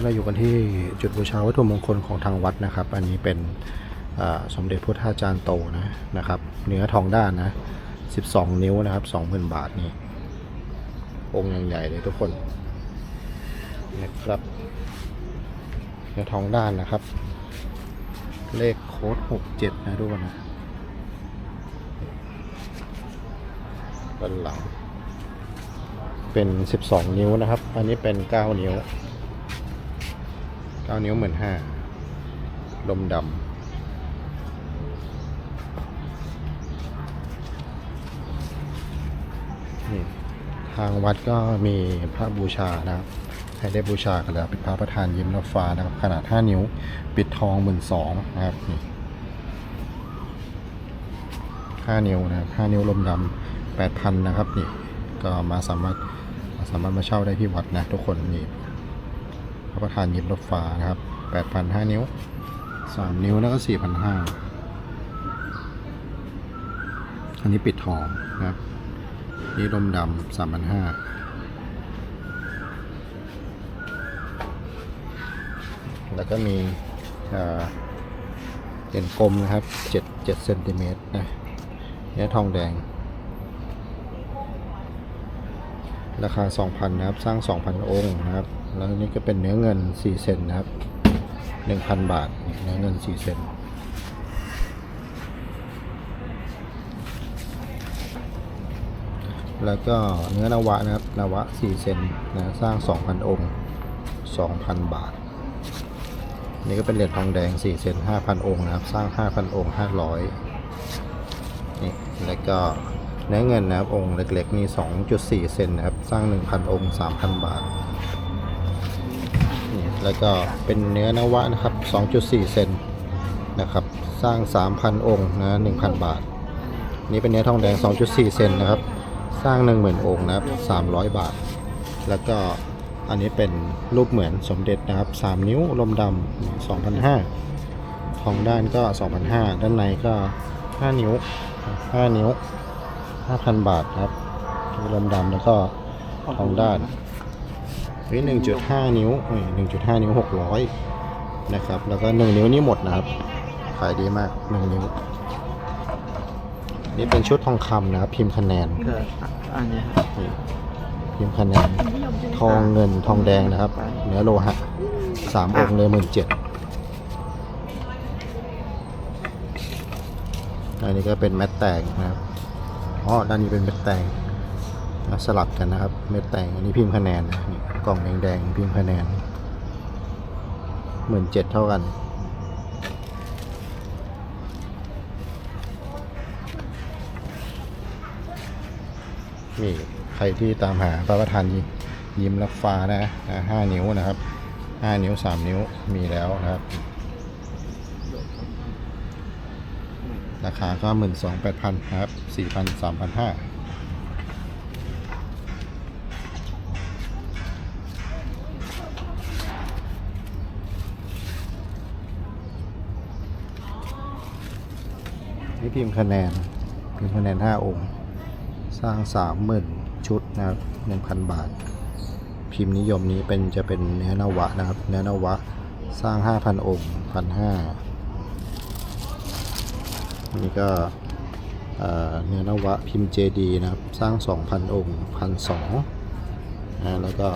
นี้เราอยู่กันที่จุดบูชาวัตถุมงคลของทางวัดนะครับ อันนี้เป็นสมเด็จพุทธาจารย์โตนะนะครับ เนื้อทองด้านนะ 12 นิ้วนะครับ 20,000 บาทนี่องค์ใหญ่เลยทุกคนนะครับเนื้อทองด้านนะครับ เลขโค้ด 67 นะทุกคนนะด้านหลังเป็น 12 นิ้วนะครับ อันนี้เป็น 9 นิ้ว 9นิ้วหมือนห้าลมดำนี่ทางวัดก็มีพระบูชานะครับ ให้ได้บูชากันแล้วเป็นพระประธานยิ้มรับฟ้านะครับ ขนาด 5 นิ้ว ปิดทองหมื่นสองนะครับนี่5นิ้วนะครับ5นิ้วลมดำ8,000นะครับนี่ก็มาสามารถสามารถมาเช่าได้ที่วัดนะทุกคนนี่ ระประธานยิบรถฟ้านะครับ8,000 นิ้ว 3 นิ้วแล้วก็ 4,500 อันนี้ปิดทองนะครับ นี่ลมดำ3,500 แล้วก็มีเอ่อเหรียญกลมนะครับ 7 7เซนติเมตรนะเนี่ยทองแดง ราคา 2,000 นะครับ สร้าง 2,000 องค์นะครับ แล้วนี่ก็เป็นเนื้อเงิน 4 เซนนะครับ 1,000 บาท เนื้อเงิน 4 เซนแล้วก็เนื้อนวะนะครับ นวะ 4 เซนนะสร้าง 2,000 องค์ 2,000 บาท นี่ก็เป็นเหรียญทองแดง 4 เซน5,000 องค์นะครับ สร้าง 5,000 องค์ 500 นี่ แล้วก็เนื้อเงินนะครับ องค์เล็กๆนี่2.4 เซนนะครับ สร้าง 1,000 องค์ 3,000 บาท แล้วก็เป็นเนื้อนวะนะครับ 2.4 เซนนะครับ สร้าง 3,000 องค์นะ1,000 บาท นี่เป็นเนื้อทองแดง 2.4 เซนนะครับ สร้าง 10,000 องค์นะครับ 300 บาท แล้วก็อันนี้เป็นรูปเหมือนสมเด็จนะครับ 3 นิ้วลมดำ2,500ทองด้านก็ 2,500 ด้านในก็ 5 นิ้ว 5 นิ้ว 5,000 บาทครับลมดำแล้วก็ทองด้าน นี่1.5นิ้วนี่1.5นิ้ว600นะครับ แล้วก็1นิ้วนี่หมดนะครับ ขายดีมาก1นิ้ว นี่เป็นชุดทองคำนะครับ พิมพ์คะแนนเกิดอันนี้ครับนี่พิมพ์คะแนน ทองเงินทองแดงนะครับ เนื้อโลหะสามองค์เลยหมื่นเจ็ดอันนี้ก็เป็นแมตแตงนะครับ อ๋อ ด้านนี้เป็นเม็ดแตงมา สลับกันนะครับ เม็ดแตงอันนี้พิมพ์คะแนนนะกล่องแดงๆพิมพ์คะแนนหมื่นเจ็ดเท่ากันนี่ใครที่ตามหาพระประธานยิ้มรับฟ้านะห้านิ้วนะครับห้านิ้วสามนิ้วมีแล้วนะครับ ราคาก็หมื่นสองแปดพันนะครับสี่พันสามพันห้า นี่พิมพ์คะแนนพิมพ์คะแนนห้าองค์ สร้างสามหมื่นชุดนะครับหนึ่งพันบาท พิมพ์นิยมนี้เป็นจะเป็นเนื้อนวะนะครับ เนื้อนวะสร้างห้าพันองค์พันห้านี่ก็เนื้อนวะพิมพ์เจดีนะครับ สร้างสองพันองค์พันสองนะแล้วก็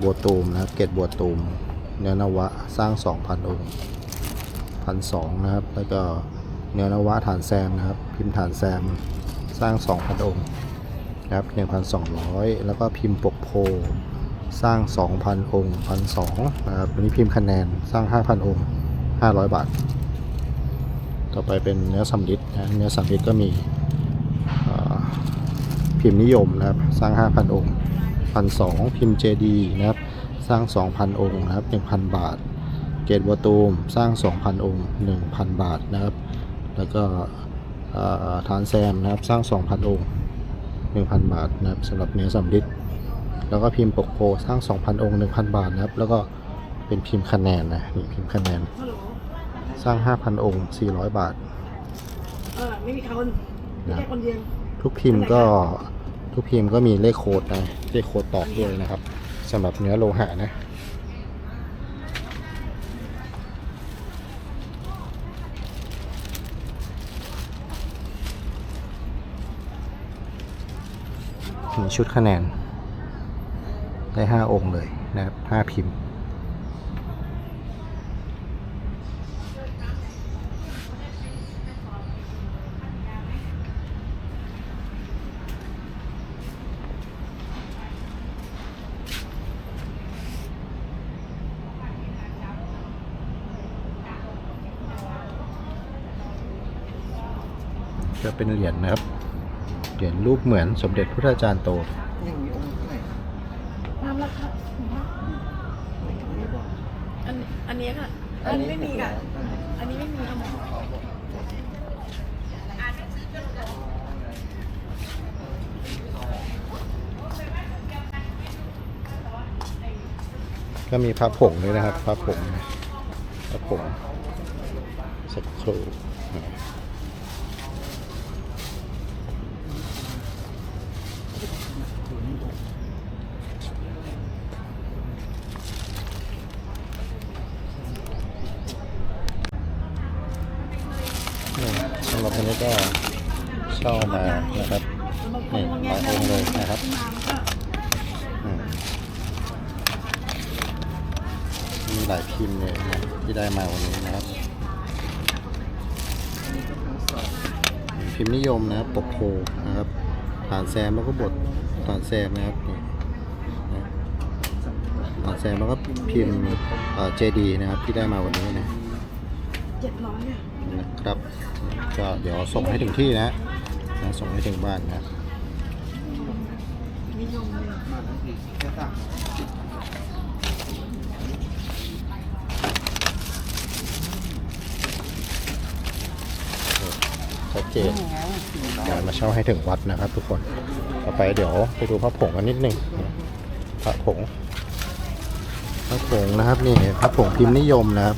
บัวตูมนะครับ เกตบัวตูมเนื้อนวะสร้างสองพันองค์พันสองนะครับ แล้วก็ เนื้อนวะฐานแซมนะครับ พิมพ์ฐานแซมสร้าง 2,000 องค์นะครับ 1,200 แล้วก็พิมพ์ปกโพสร้าง 2,000 องค์1,200นะครับวันนี้พิมพ์คะแนนสร้าง 5,000 องค์ 500 บาท ต่อไปเป็นเนื้อสำลิดนะเนื้อสำลิดก็มีพิมพ์นิยมนะครับ สร้าง 5,000 องค์ 1,200 พิมพ์เจดีนะครับ สร้าง 2,000 องค์นะครับ 1,000 บาท เกตวัตูมสร้าง 2,000 องค์ 1,000 บาทนะครับ แล้วก็เอ่อฐานแซมนะครับสร้าง 2,000 องค์ 1,000 บาทนะครับสำหรับเนื้อสำริดแล้วก็พิมพ์ปกโพสร้าง 2,000 องค์ 1,000 บาทนะครับ แล้วก็เป็นพิมพ์คะแนนนะนี่พิมพ์คะแนน สร้าง 5,000 องค์ 400 บาทเออไม่มีคนมีแค่คนเดียวทุกพิมพ์ก็ทุกพิมพ์ก็มีเลขโค้ดนะเลขโค้ดตอกด้วยนะครับสำหรับเนื้อโลหะนะ ชุดคะแนน ได้ห้าองค์เลยนะครับห้าพิมพ์ จะเป็นเหรียญนะครับ เหรียญรูปเหมือนสมเด็จพุทธาจารย์โตยังมีองค์เท่าไหร่ตามราคาอันอันนี้ค่ะ อันนี้ไม่มีค่ะ อันนี้ไม่มีค่ะหมอก็มีพระผงด้วยนะครับพระผงพระผงสักครู่นี่สำหรับวันนี้ ก็เช่ามานะครับนี่หลายองค์เลยนะครับอืมมีหลายพิมพ์เลยนะที่ได้มาวันนี้นะครับ พิมพ์นิยมนะครับปกโพนะครับฐานแซมแล้วก็บทฐานแซมนะครับฐานแซมแล้วก็พิมพ์เจดีนะครับที่ได้มาวันนี้นะเจ็ดร้อยอะ นะครับ ก็เดี๋ยวส่งให้ถึงที่นะนะส่งให้ถึงบ้านนะนิยมเลยมาทั้งทีแค่สามชัดเจนมาเช่าให้ถึงวัดนะครับ ทุกคนต่อไปเดี๋ยวไปดูพระผงกันนิดนึงพระผงพระผงนะครับนี่พระผงพิมพ์นิยมนะครับ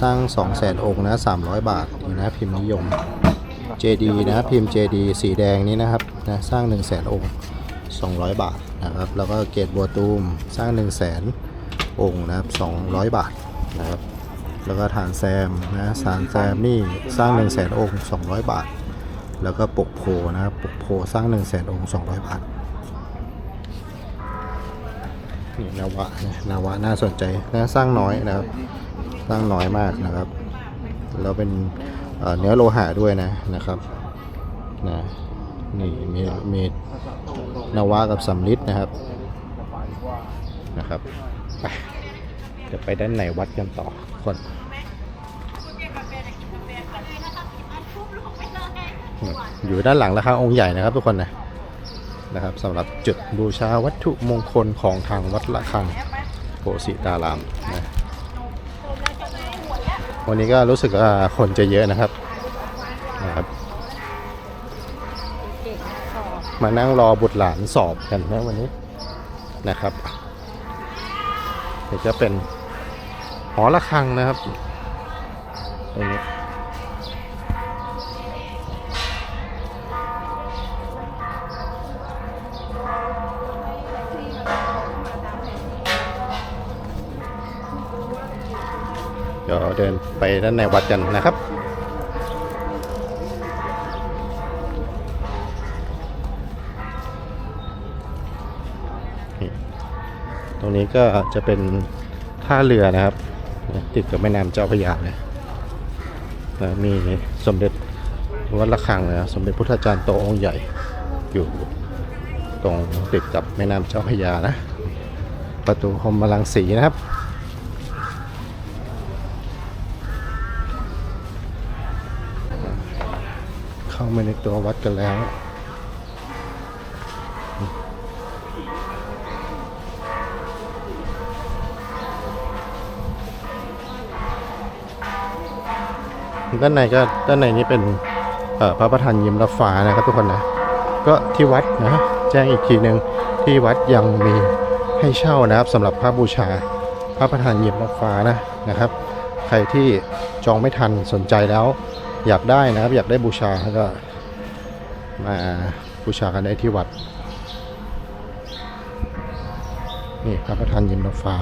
สร้าง 2 0 0 0 0 0 องค์นะ300 บาทนี่นะพิมพ์นิยม JD นะพิมพ์ JD สีแดงนี้นะครับนะสร้าง 1 0 0 0 0 0 องค์ 200 บาทนะครับแล้วก็เกตบัวตูมสร้าง 1 0 0 0 0 0 องค์นะครับ200 บาทนะครับแล้วก็ฐานแซมนะฐานแซมนี่สร้าง 1 0 0 0 0แองค์ 200 บาท แล้วก็ปกโพนะครับปกโพสร้าง 1 0 0 0 0แองค์ 200 บาทนี่นวะนะนวะน่าสนใจนะสร้างน้อยนะครับ สร้างน้อยมากนะครับ แล้วเป็นเนื้อโลหะด้วยนะนะครับนะนี่มีมีนวะกับสำลิดนะครับนะครับไปเดี๋ยวไปด้านในวัดกันต่อคนอยู่ด้านหลังราคาองค์ใหญ่นะครับทุกคนนะนะครับสำหรับจุดบูชาวัตถุมงคลของทางวัดละคังโพสิตารามนะ วันนี้ก็รู้สึกว่าคนจะเยอะนะครับนะครับมานั่งรอบุตรหลานสอบกันนะวันนี้นะครับเดี๋ยวจะเป็นหอระฆังนะครับตรงนี้เดี๋ยวเดินไปด้านในวัดกันนะครับตรงนี้ก็จะเป็นท่าเรือนะครับ ติดกับแม่น้ำเจ้าพระยาเลยมีสมเด็จวัดระฆังนะสมเด็จพุทธาจารย์โตองค์ใหญ่อยู่ตรงติดกับแม่น้ำเจ้าพระยานะ ประตูพรหมลังสีนะครับามาในตัววัดกันแล้ว ด้านในก็ด้านในนี้เป็นพระประธานยิ้มรับฟ้านะครับทุกคนนะ ก็ที่วัดนะแจ้งอีกทีหนึ่งที่วัดยังมีให้เช่านะครับสำหรับพระบูชาพระประธานยิ้มรับฟ้านะนะครับ ใครที่จองไม่ทันสนใจแล้ว อยากได้นะครับ อยากได้บูชาก็มาบูชากันได้ที่วัด นี่พระประธานยิมรับฟ้า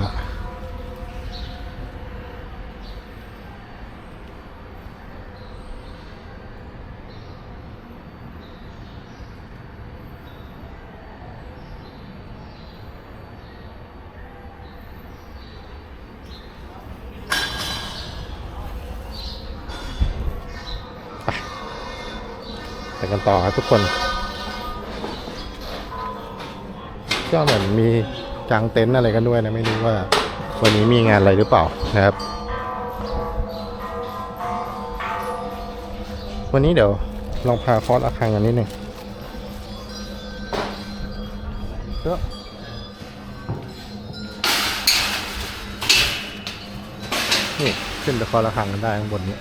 ไปกันต่อครับทุกคน ก็เหมือนมีกางเต็นท์อะไรกันด้วยนะไม่รู้ว่าวันนี้มีงานอะไรหรือเปล่านะครับ วันนี้เดี๋ยวลองพาคอร์สอาคังกันนิดหนึ่งก็นี่ขึ้นไปคอร์สอาคังกันได้ข้างบนนี้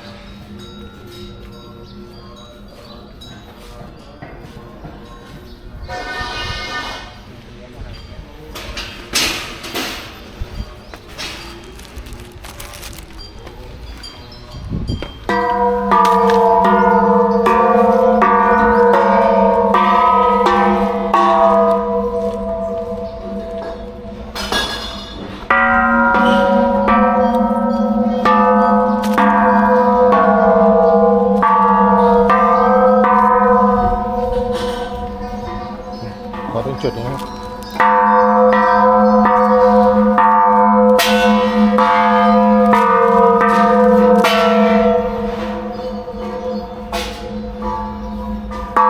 ส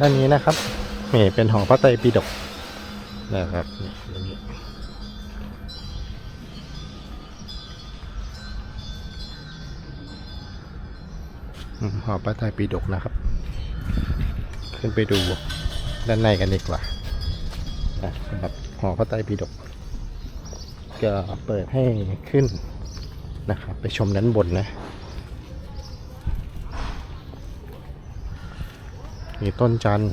ด้านนี้นะครับนี่เป็นหอพระไตรปิฎกนะครับนี่ตรงนี้อืมหอพระไตรปิฎกนะครับ ขึ้นไปดูด้านในกันดีกว่านะสำหรับหอพระไตรปิฎกก็เปิดให้ขึ้นนะครับ ไปชมด้านบนนะ มีต้นจันทร์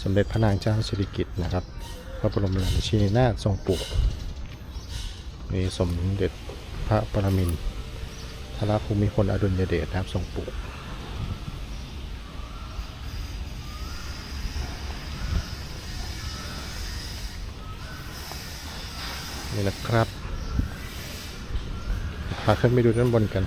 สมเด็จพระนางเจ้าสิริกิติ์นะครับ พระบรมราชินีนาถทรงปลูกมีสมเด็จพระปรมินทรภูมิพลอดุลยเดชนะครับทรงปลูกนี่นะครับพาขึ้นไปดูด้านบนกัน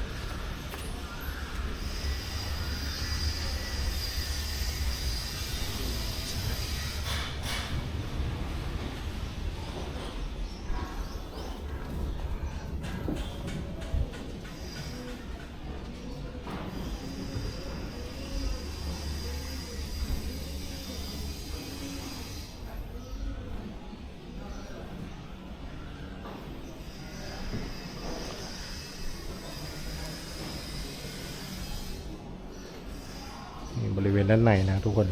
ด้านในนะทุกคน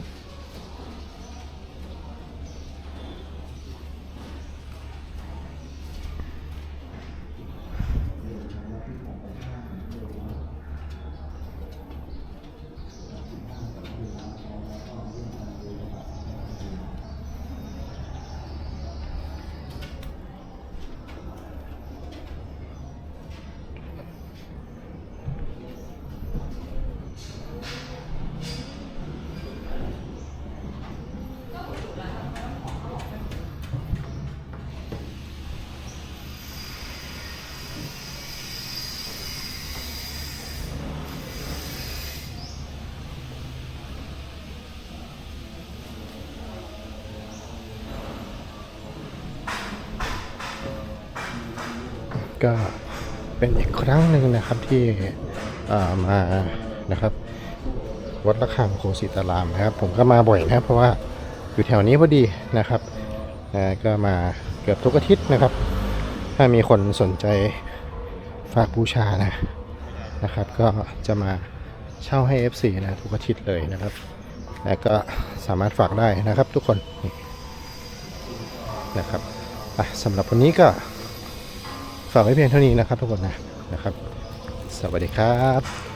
ก็เป็นอีกครั้งหนึ่งนะครับที่มานะครับวัดระฆังโคสิตารามนะครับ ผมก็มาบ่อยนะเพราะว่าอยู่แถวนี้พอดีนะครับนะก็มาเกือบทุกอาทิตย์นะครับ ถ้ามีคนสนใจฝากบูชานะนะครับ ก็จะมาเช่าให้ FC นะทุกอาทิตย์เลยนะครับและก็สามารถฝากได้นะครับทุกคนนะครับสำหรับวันนี้ก็ ฝากไว้เพียงเท่านี้นะครับทุกคนนะนะครับ สวัสดีครับ